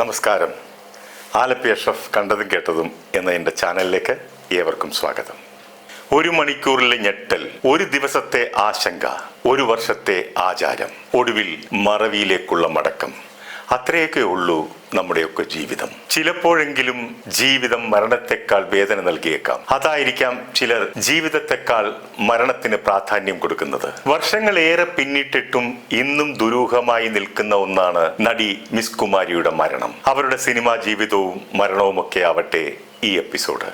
നമസ്കാരം. ആലപ്പി അഷ്റഫ് കണ്ടതും കേട്ടതും എന്ന എന്റെ ചാനലിലേക്ക് ഏവർക്കും സ്വാഗതം. ഒരു മണിക്കൂറിലെ ഞെട്ടൽ ഒരു ദിവസത്തെ ആശങ്ക ഒരു വർഷത്തെ ആചാരം ഒടുവിൽ മറവിയിലേക്കുള്ള മടക്കം. അത്രയൊക്കെ ഉള്ളൂ നമ്മുടെയൊക്കെ ജീവിതം. ചിലപ്പോഴെങ്കിലും ജീവിതം മരണത്തെക്കാൾ വേദന നൽകിയേക്കാം. അതായിരിക്കാം ചിലർ ജീവിതത്തെക്കാൾ മരണത്തിന് പ്രാധാന്യം കൊടുക്കുന്നത്. വർഷങ്ങളേറെ പിന്നിട്ടിട്ടും ഇന്നും ദുരൂഹമായി നിൽക്കുന്ന ഒന്നാണ് നടി മിസ് കുമാരിയുടെ മരണം. അവരുടെ സിനിമാ ജീവിതവും മരണവും ഒക്കെ ആവട്ടെ ഈ എപ്പിസോഡ്.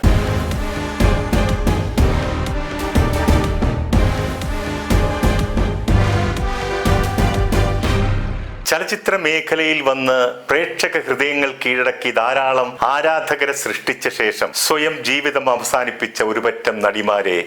ചലച്ചിത്ര മേഖലയിൽ വന്ന് പ്രേക്ഷക ഹൃദയങ്ങൾ കീഴടക്കി ധാരാളം ആരാധകരെ സൃഷ്ടിച്ച ശേഷം സ്വയം ജീവിതം അവസാനിപ്പിച്ച ഒരുപറ്റം നടിമാരെ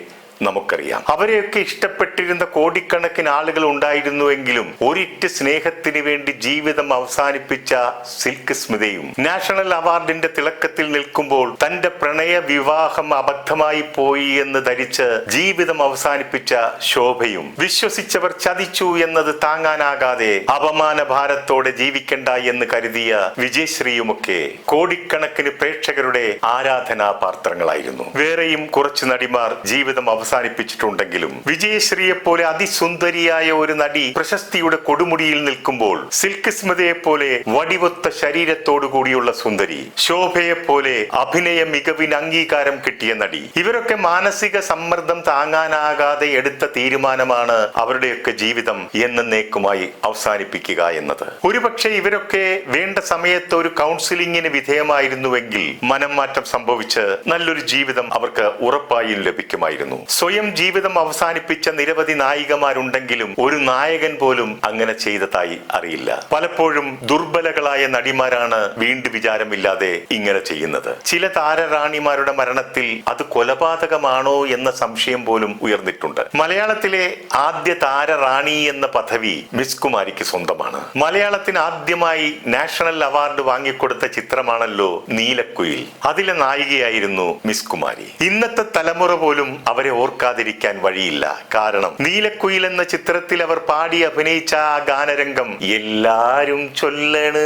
നമുക്കറിയാം. അവരെയൊക്കെ ഇഷ്ടപ്പെട്ടിരുന്ന കോടിക്കണക്കിന് ആളുകൾ ഉണ്ടായിരുന്നുവെങ്കിലും ഒരിറ്റ് സ്നേഹത്തിന് വേണ്ടി ജീവിതം അവസാനിപ്പിച്ച സിൽക്ക് സ്മിതയും നാഷണൽ അവാർഡിന്റെ തിളക്കത്തിൽ നിൽക്കുമ്പോൾ തന്റെ പ്രണയ വിവാഹം അബദ്ധമായി പോയി എന്ന് ധരിച്ച് ജീവിതം അവസാനിപ്പിച്ച ശോഭയും വിശ്വസിച്ചവർ ചതിച്ചു എന്നത് താങ്ങാനാകാതെ അപമാന ഭാരത്തോടെ ജീവിക്കണ്ട എന്ന് കരുതിയ വിജയശ്രീയുമൊക്കെ കോടിക്കണക്കിന് പ്രേക്ഷകരുടെ ആരാധനാ പാത്രങ്ങളായിരുന്നു വേറെയും കുറച്ച് നടിമാർ ജീവിതം അവസാനിപ്പിച്ചിട്ടുണ്ടെങ്കിലും വിജയശ്രീയെ പോലെ അതിസുന്ദരിയായ ഒരു നടി പ്രശസ്തിയുടെ കൊടുമുടിയിൽ നിൽക്കുമ്പോൾ സിൽക്ക് സ്മിതയെ പോലെ വടിവൊത്ത ശരീരത്തോടു കൂടിയുള്ള സുന്ദരി ശോഭയെ പോലെ അഭിനയ മികവിന് അംഗീകാരം കിട്ടിയ നടി. ഇവരൊക്കെ മാനസിക സമ്മർദ്ദം താങ്ങാനാകാതെ എടുത്ത തീരുമാനമാണ് അവരുടെയൊക്കെ ജീവിതം എന്നേക്കുമായി അവസാനിപ്പിക്കുക എന്നത്. ഒരുപക്ഷെ ഇവരൊക്കെ വേണ്ട സമയത്ത് ഒരു കൗൺസിലിംഗിന് വിധേയമായിരുന്നുവെങ്കിൽ മനം മാറ്റം സംഭവിച്ച് നല്ലൊരു ജീവിതം അവർക്ക് ഉറപ്പായും ലഭിക്കുമായിരുന്നു. സ്വയം ജീവിതം അവസാനിപ്പിച്ച നിരവധി നായികമാരുണ്ടെങ്കിലും ഒരു നായകൻ പോലും അങ്ങനെ ചെയ്തതായി അറിയില്ല. പലപ്പോഴും ദുർബലകളായ നടിമാരാണ് വീണ്ടും വിചാരമില്ലാതെ ഇങ്ങനെ ചെയ്യുന്നത്. ചില താരറാണിമാരുടെ മരണത്തിൽ അത് കൊലപാതകമാണോ എന്ന സംശയം പോലും ഉയർന്നിട്ടുണ്ട്. മലയാളത്തിലെ ആദ്യ താരറാണി എന്ന പദവി മിസ് കുമാരിക്ക് സ്വന്തമാണ്. മലയാളത്തിന് ആദ്യമായി നാഷണൽ അവാർഡ് വാങ്ങിക്കൊടുത്ത ചിത്രമാണല്ലോ നീലക്കുയിൽ. അതിലെ നായികയായിരുന്നു മിസ് കുമാരി. ഇന്നത്തെ തലമുറ പോലും അവരെ ഓർക്കാതിരിക്കാൻ വഴിയില്ല. കാരണം നീലക്കുയിൽ എന്ന ചിത്രത്തിൽ അവർ പാടി അഭിനയിച്ച ആ ഗാനരംഗം എല്ലാരും ചൊല്ലണ്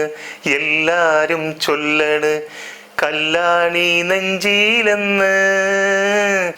എല്ലാരും ചൊല്ലണ് കല്ലാണി നെഞ്ചിയിലെന്ന്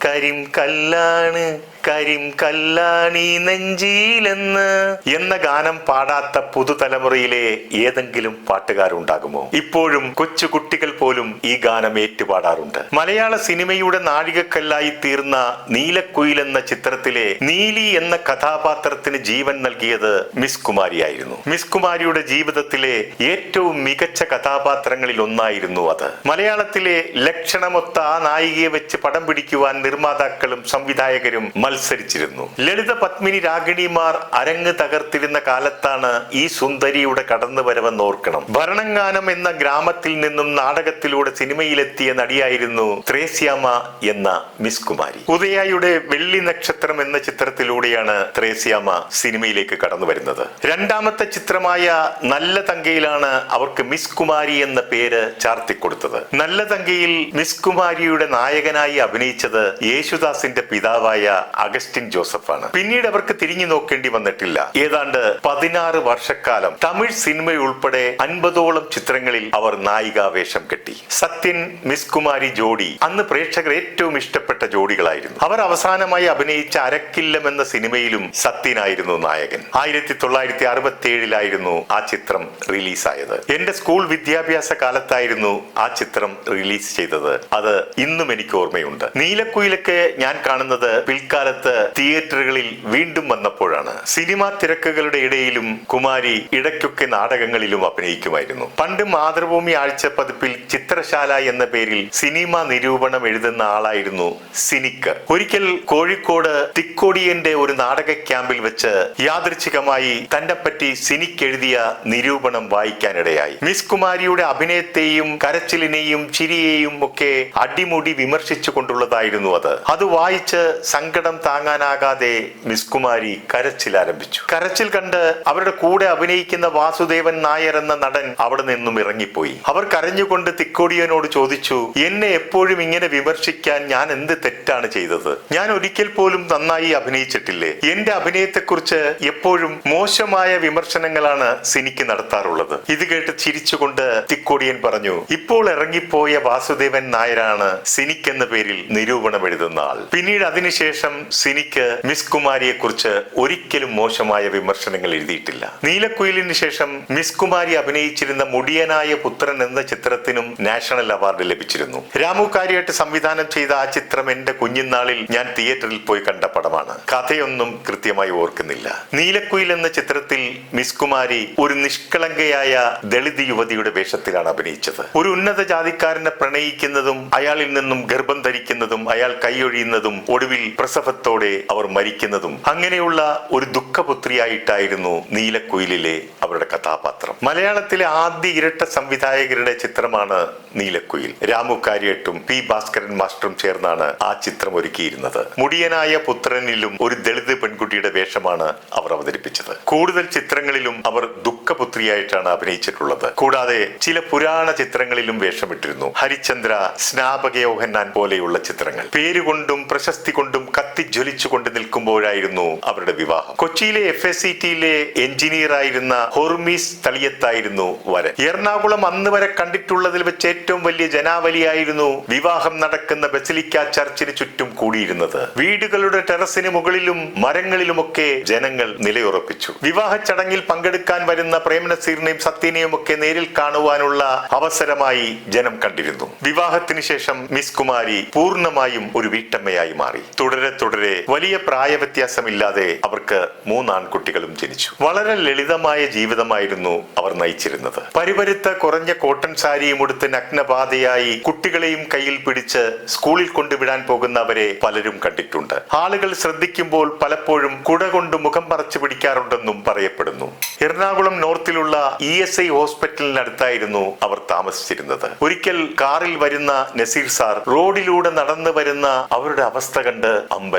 കരിം കല്ലാണ് കരിം കല്ലാണി നെഞ്ചിയിലെന്ന് എന്ന ഗാനം പാടാത്ത പുതുതലമുറയിലെ ഏതെങ്കിലും പാട്ടുകാരുണ്ടാകുമോ? ഇപ്പോഴും കൊച്ചു കുട്ടികൾ പോലും ഈ ഗാനം ഏറ്റുപാടാറുണ്ട്. മലയാള സിനിമയുടെ നാഴികക്കല്ലായി തീർന്ന നീലക്കുയിൽ എന്ന ചിത്രത്തിലെ നീലി എന്ന കഥാപാത്രത്തിന് ജീവൻ നൽകിയത് മിസ് കുമാരിയായിരുന്നു. മിസ് കുമാരിയുടെ ജീവിതത്തിലെ ഏറ്റവും മികച്ച കഥാപാത്രങ്ങളിൽ ഒന്നായിരുന്നു അത്. മലയാളത്തിലെ ലക്ഷണമൊത്ത ആ നായികയെ വെച്ച് പടം പിടിക്കുവാൻ നിർമ്മാതാക്കളും സംവിധായകരും മത്സരിച്ചിരുന്നു. ലളിത പത്മിനി രാഗിണിമാർ അരങ്ങ് തകർത്തിരുന്ന കാലത്താണ് ഈ സുന്ദരിയുടെ കടന്നുവരവെന്ന് ഓർക്കണം. ഭരണങ്ങാനം എന്ന ഗ്രാമത്തിൽ നിന്നും നാടകത്തിലൂടെ സിനിമയിലെത്തിയ നടിയായിരുന്നു ത്രേസ്യാമ എന്ന മിസ് കുമാരി. ഉദയായുടെ വെള്ളി നക്ഷത്രം എന്ന ചിത്രത്തിലൂടെയാണ് ത്രേസ്യാമ സിനിമയിലേക്ക് കടന്നു വരുന്നത് രണ്ടാമത്തെ ചിത്രമായ നല്ല തങ്കയിലാണ് അവർക്ക് മിസ് കുമാരി എന്ന പേര് ചാർത്തിക്കൊടുത്തത്. നല്ല തങ്കയിൽ മിസ് കുമാരിയുടെ നായകനായി അഭിനയിച്ചത് യേശുദാസിന്റെ പിതാവായ അഗസ്റ്റിൻ ജോസഫാണ്. പിന്നീട് അവർക്ക് തിരിഞ്ഞു നോക്കേണ്ടി വന്നിട്ടില്ല. ഏതാണ്ട് പതിനാറ് വർഷക്കാലം തമിഴ് സിനിമയുൾപ്പെടെ അൻപതോളം ചിത്രങ്ങളിൽ അവർ നായികാവേഷം കെട്ടി. സത്യൻ മിസ് കുമാരി ജോഡി അന്ന് പ്രേക്ഷകർ ഏറ്റവും ഇഷ്ടപ്പെട്ട ജോഡികളായിരുന്നു. അവർ അവസാനമായി അഭിനയിച്ച അരക്കില്ലം എന്ന സിനിമയിലും സത്യനായിരുന്നു നായകൻ. ആയിരത്തി തൊള്ളായിരത്തി അറുപത്തി ഏഴിലായിരുന്നു ആ ചിത്രം റിലീസായത്. എന്റെ സ്കൂൾ വിദ്യാഭ്യാസ കാലത്തായിരുന്നു ആ ചിത്രം റിലീസ് ചെയ്തത്. അത് ഇന്നും എനിക്ക് ഓർമ്മയുണ്ട്. നീലക്കുയിലൊക്കെ ഞാൻ കാണുന്നത് പിൽക്കാലത്ത് തിയേറ്ററുകളിൽ വീണ്ടും വന്നപ്പോഴാണ് സിനിമാ തിരക്കുകളുടെ ഇടയിലും കുമാരി ഇടയ്ക്കൊക്കെ നാടകങ്ങളിലും അഭിനയിക്കുമായിരുന്നു. പണ്ട് മാതൃഭൂമി ആഴ്ച പതിപ്പിൽ ചിത്രശാല എന്ന പേരിൽ സിനിമ നിരൂപണം എഴുതുന്ന ആളായിരുന്നു സിനിക്ക് ഒരിക്കൽ കോഴിക്കോട് തിക്കോടിയന്റെ ഒരു നാടക ക്യാമ്പിൽ വെച്ച് യാദൃച്ഛികമായി തന്നെ പറ്റി സിനിക്ക് എഴുതിയ നിരൂപണം വായിക്കാനിടയായി. മിസ് കുമാരിയുടെ അഭിനയത്തെയും കരച്ചിലിനെയും ചിരിയെയും ഒക്കെ അടിമുടി വിമർശിച്ചു കൊണ്ടുള്ളതായിരുന്നു അത്. അത് വായിച്ച് സങ്കടം താങ്ങാനാകാതെ മിസ് കുമാരി കരച്ചിൽ ആരംഭിച്ചു കരച്ചിൽ കണ്ട് അവരുടെ കൂടെ അഭിനയിക്കുന്ന വാസുദേവൻ നായർ എന്ന നടൻ അവിടെ നിന്നും ഇറങ്ങിപ്പോയി. അവർ കരഞ്ഞുകൊണ്ട് തിക്കോടിയനോട് ചോദിച്ചു എന്നെ എപ്പോഴും ഇങ്ങനെ വിമർശിക്കാൻ ഞാൻ എന്ത് തെറ്റാണ് ചെയ്തത്? ഞാൻ ഒരിക്കൽ പോലും നന്നായി അഭിനയിച്ചിട്ടില്ലേ? എന്റെ അഭിനയത്തെക്കുറിച്ച് എപ്പോഴും മോശമായ വിമർശനങ്ങളാണ് സിനിക്ക് നടത്താറുള്ളത്. ഇത് കേട്ട് ചിരിച്ചുകൊണ്ട് തിക്കോടിയൻ പറഞ്ഞു ഇപ്പോൾ ഇറങ്ങിപ്പോയ വാസുദേവൻ നായരാണ് സിനിക്ക് എന്ന പേരിൽ നിരൂപണം എഴുതുന്ന ആൾ. പിന്നീട് അതിനുശേഷം സിനിക്ക് മിസ് കുമാരിയെ കുറിച്ച് ഒരിക്കലും മോശമായ വിമർശനങ്ങൾ എഴുതിയിട്ടില്ല. നീലക്കുയിലിന് ശേഷം മിസ് കുമാരി അഭിനയിച്ചിരുന്ന മുടിയനായ പുത്രൻ എന്ന ചിത്രത്തിനും നാഷണൽ അവാർഡ് ലഭിച്ചിരുന്നു. രാമു കാര്യായിട്ട് സംവിധാനം ചെയ്ത ആ ചിത്രം എന്റെ കുഞ്ഞിനാളിൽ ഞാൻ തിയേറ്ററിൽ പോയി കണ്ട പടമാണ്. കഥയൊന്നും കൃത്യമായി ഓർക്കുന്നില്ല. നീലക്കുയിൽ എന്ന ചിത്രത്തിൽ മിസ് കുമാരി ഒരു നിഷ്കളങ്കയായ ദളിത് യുവതിയുടെ വേഷത്തിലാണ് അഭിനയിച്ചത്. ഒരു ഉന്നത ജാതിക്കാരനെ പ്രണയിക്കുന്നതും അയാളിൽ നിന്നും ഗർഭം ധരിക്കുന്നതും അയാൾ കൈയൊഴിയുന്നതും ഒടുവിൽ പ്രസവത്തോടെ അവർ മരിക്കുന്നതും അങ്ങനെയുള്ള ഒരു ദുഃഖപുത്രിയായിട്ടായിരുന്നു നീലക്കുയിലിലെ അവരുടെ കഥാപാത്രം. മലയാളത്തിലെ ആദ്യ ഇരട്ട സംവിധായകരുടെ ചിത്രമാണ് നീലക്കുയിൽ. രാമു കാര്യട്ടും പി ഭാസ്കരൻ മാസ്റ്ററും ചേർന്നാണ് ആ ചിത്രം ഒരുക്കിയിരുന്നത്. മുടിയനായ പുത്രനിലും ഒരു ദളിത് പെൺകുട്ടിയുടെ വേഷമാണ് അവർ അവതരിപ്പിച്ചത്. കൂടുതൽ ചിത്രങ്ങളിലും അവർ ദുഃഖപുത്രിയായിട്ടാണ് അഭിനയിച്ചിട്ടുള്ളത്. കൂടാതെ ചില പുരാണ ചിത്രങ്ങളിലും വേഷമിട്ടിരുന്നു. ഹരിചന്ദ്ര സ്നാപകയോഹന്നാൻ പോലെയുള്ള ചിത്രങ്ങൾ. പേരുകൊണ്ടും പ്രശസ്തി കൊണ്ടും കത്തിജ്വലിച്ചുകൊണ്ട് നിൽക്കുമ്പോഴായിരുന്നു അവരുടെ വിവാഹം. കൊച്ചിയിലെ എഫ് എസ് സി ടിയിലെ എഞ്ചിനീയർ ആയിരുന്ന ഹോർമീസ് തളിയത്തായിരുന്നു വരൻ. എറണാകുളം അന്ന് വരെ കണ്ടിട്ടുള്ളതിൽ വെച്ച് ഏറ്റവും വലിയ ജനാവലിയായിരുന്നു വിവാഹം നടക്കുന്ന ബസിലിക്ക ചർച്ചിന് ചുറ്റും കൂടിയിരുന്നത്. വീടുകളുടെ ടെറസിന് മുകളിലും മരങ്ങളിലുമൊക്കെ ജനങ്ങൾ നിലയുറപ്പിച്ചു. വിവാഹ ചടങ്ങിൽ പങ്കെടുക്കാൻ വരുന്ന പ്രേമനസീറിനെയും സത്യനെയും ഒക്കെ നേരിൽ കാണുവാനുള്ള അവസരമായി ജനം കണ്ടിരുന്നു. വിവാഹത്തിന് ശേഷം മിസ് കുമാരി പൂർണമായും ഒരു വീട്ടമ്മയായി മാറി. തുടരെ തുടരെ വലിയ പ്രായ വ്യത്യാസമില്ലാതെ അവർക്ക് മൂന്ന് ആൺകുട്ടികളും ജനിച്ചു. വളരെ ലളിതമായ ജീവിതമായിരുന്നു അവർ നയിച്ചിരുന്നത്. പരിപരുത്ത കുറഞ്ഞ കോട്ടൺ സാരിയും ഉടുത്ത് നഗ്നപാതയായി കുട്ടികളെയും കയ്യിൽ പിടിച്ച് സ്കൂളിൽ കൊണ്ടുവിടാൻ പോകുന്നവരെ പലരും കണ്ടിട്ടുണ്ട്. ആളുകൾ ശ്രദ്ധിക്കുമ്പോൾ പലപ്പോഴും കുട കൊണ്ട് മുഖം മറച്ചു പിടിക്കാറുണ്ടെന്നും പറയപ്പെടുന്നു. എറണാകുളം നോർത്തിലുള്ള ഇ എസ് ഐ ഹോസ്പിറ്റലിനടുത്തായിരുന്നു അവർ താമസിച്ചിരുന്നത്. ഒരിക്കൽ കാറിൽ വരുന്ന നസീർ സാർ റോഡിലൂടെ നടന്നു വരുന്ന അവരുടെ അവസ്ഥ കണ്ട്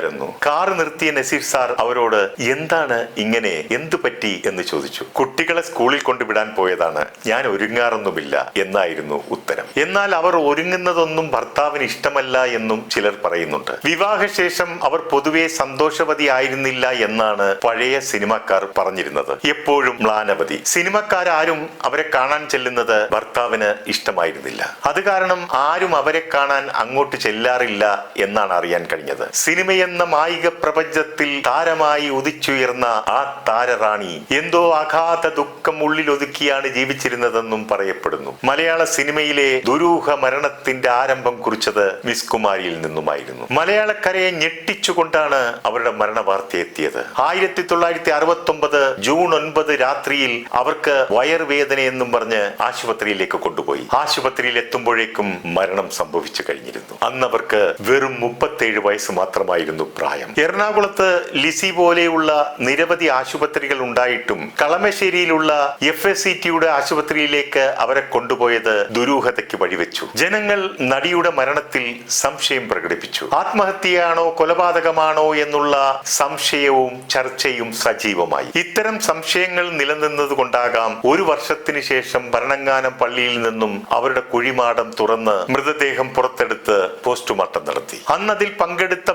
അമ്പരന്നു കാർ നിർത്തിയ നസീർ സാർ അവരോട് എന്താണ് ഇങ്ങനെ? എന്തു പറ്റി? എന്ന് ചോദിച്ചു. കുട്ടികളെ സ്കൂളിൽ കൊണ്ടുവിടാൻ പോയതാണ്. ഞാൻ ഒരുങ്ങാറൊന്നുമില്ല എന്നായിരുന്നു ഉത്തരം. എന്നാൽ അവർ ഒരുങ്ങുന്നതൊന്നും ഭർത്താവിന് ഇഷ്ടമല്ല എന്നും ചിലർ പറയുന്നുണ്ട്. വിവാഹശേഷം അവർ പൊതുവെ സന്തോഷവതി ആയിരുന്നില്ല എന്നാണ് പഴയ സിനിമക്കാർ പറഞ്ഞിരുന്നത്. എപ്പോഴും മ്ലാനവതി. സിനിമക്കാരും അവരെ കാണാൻ ചെല്ലുന്നത് ഭർത്താവിന് ഇഷ്ടമായിരുന്നില്ല. അത് കാരണം ആരും അവരെ കാണാൻ അങ്ങോട്ട് ചെല്ലാറില്ല എന്നാണ് അറിയാൻ കഴിഞ്ഞത്. സിനിമയെന്ന മായിക പ്രപഞ്ചത്തിൽ താരമായി ഉദിച്ചുയർന്ന ആ താരറാണി. എന്തോ അഗാധ ദുഃഖം ഉള്ളിൽ ഒതുക്കിയാണ് ജീവിച്ചിരുന്നതെന്നും പറയപ്പെടുന്നു. മലയാള സിനിമയിലെ ദുരൂഹ മരണത്തിന്റെ ആരംഭം കുറിച്ചത് മിസ് കുമാരിയിൽ നിന്നുമായിരുന്നു. മലയാളക്കരയെ ഞെട്ടിച്ചുകൊണ്ടാണ് അവരുടെ മരണ വാർത്ത എത്തിയത്. ആയിരത്തി തൊള്ളായിരത്തി അറുപത്തി ഒമ്പത് ജൂൺ ഒൻപത് രാത്രിയിൽ അവർക്ക് വയർവേദന എന്നും പറഞ്ഞ് ആശുപത്രിയിലേക്ക് കൊണ്ടുപോയി. ആശുപത്രിയിൽ എത്തുമ്പോഴേക്കും മരണം സംഭവിച്ചു കഴിഞ്ഞിരുന്നു. അന്ന് അവർക്ക് വെറും മുപ്പത്തേഴ് വയസ്സ് മാത്രമായിരുന്നു. പ്രായം എറണാകുളത്ത് ലിസി പോലെയുള്ള നിരവധി ആശുപത്രികൾ ഉണ്ടായിട്ടും കളമശ്ശേരിയിലുള്ള എഫ് എസ് സി ടിയുടെ ആശുപത്രിയിലേക്ക് അവരെ കൊണ്ടുപോയത് ദുരൂഹതയ്ക്ക് വഴിവെച്ചു. ജനങ്ങൾ നടിയുടെ മരണത്തിൽ സംശയം പ്രകടിപ്പിച്ചു. ആത്മഹത്യയാണോ കൊലപാതകമാണോ എന്നുള്ള സംശയവും ചർച്ചയും സജീവമായി. ഇത്തരം സംശയങ്ങൾ നിലനിന്നത് കൊണ്ടാകാം ഒരു വർഷത്തിന് ശേഷം ഭരണങ്ങാനം പള്ളിയിൽ നിന്നും അവരുടെ കുഴിമാടം തുറന്ന് മൃതദേഹം പുറത്തെടുത്ത് പോസ്റ്റ്മോർട്ടം നടത്തി. അന്നതിൽ പങ്കെടുത്ത പങ്കെടുത്ത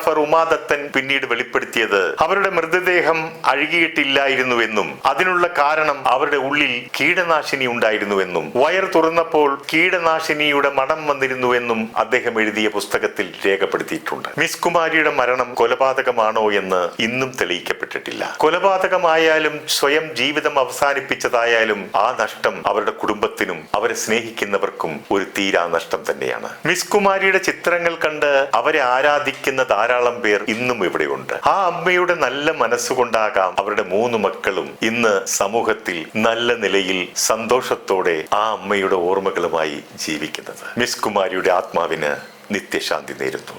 ഫോട്ടോഗ്രാഫർ ഉമാദത്തൻ പിന്നീട് വെളിപ്പെടുത്തിയത് അവരുടെ മൃതദേഹം അഴുകിയിട്ടില്ലായിരുന്നുവെന്നും അതിനുള്ള കാരണം അവരുടെ ഉള്ളിൽ കീടനാശിനി ഉണ്ടായിരുന്നുവെന്നും വയർ തുറന്നപ്പോൾ കീടനാശിനിയുടെ മണം വന്നിരുന്നുവെന്നും അദ്ദേഹം എഴുതിയ പുസ്തകത്തിൽ രേഖപ്പെടുത്തിയിട്ടുണ്ട്. മിസ് കുമാരിയുടെ മരണം കൊലപാതകമാണോ എന്ന് ഇന്നും തെളിയിക്കപ്പെട്ടിട്ടില്ല. കൊലപാതകമായാലും സ്വയം ജീവിതം അവസാനിപ്പിച്ചതായാലും ആ നഷ്ടം അവരുടെ കുടുംബത്തിനും അവരെ സ്നേഹിക്കുന്നവർക്കും ഒരു തീരാ നഷ്ടം തന്നെയാണ്. മിസ് കുമാരിയുടെ ചിത്രങ്ങൾ കണ്ട് അവരെ ആരാധിക്കുന്ന ധാരാളം പേർ ഇന്നും ഇവിടെയുണ്ട് ആ അമ്മയുടെ നല്ല മനസ്സുകൊണ്ടാകാം അവരുടെ മൂന്ന് മക്കളും ഇന്ന് സമൂഹത്തിൽ നല്ല നിലയിൽ സന്തോഷത്തോടെ ആ അമ്മയുടെ ഓർമ്മകളുമായി ജീവിക്കുന്നത്. മിസ് കുമാരിയുടെ ആത്മാവിന് നിത്യശാന്തി നേരുന്നു.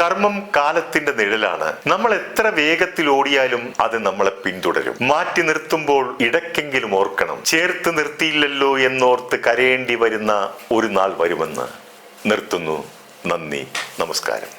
കർമ്മം കാലത്തിന്റെ നിഴലാണ്. നമ്മൾ എത്ര വേഗത്തിൽ ഓടിയാലും അത് നമ്മളെ പിന്തുടരും. മാറ്റി നിർത്തുമ്പോൾ ഇടയ്ക്കെങ്കിലും ഓർക്കണം. ചേർത്ത് നിർത്തിയില്ലല്ലോ എന്നോർത്ത് കരയേണ്ടി വരുന്ന ഒരു നാൾ വരുമെന്ന് നിർത്തുന്നു. നന്ദി. നമസ്കാരം.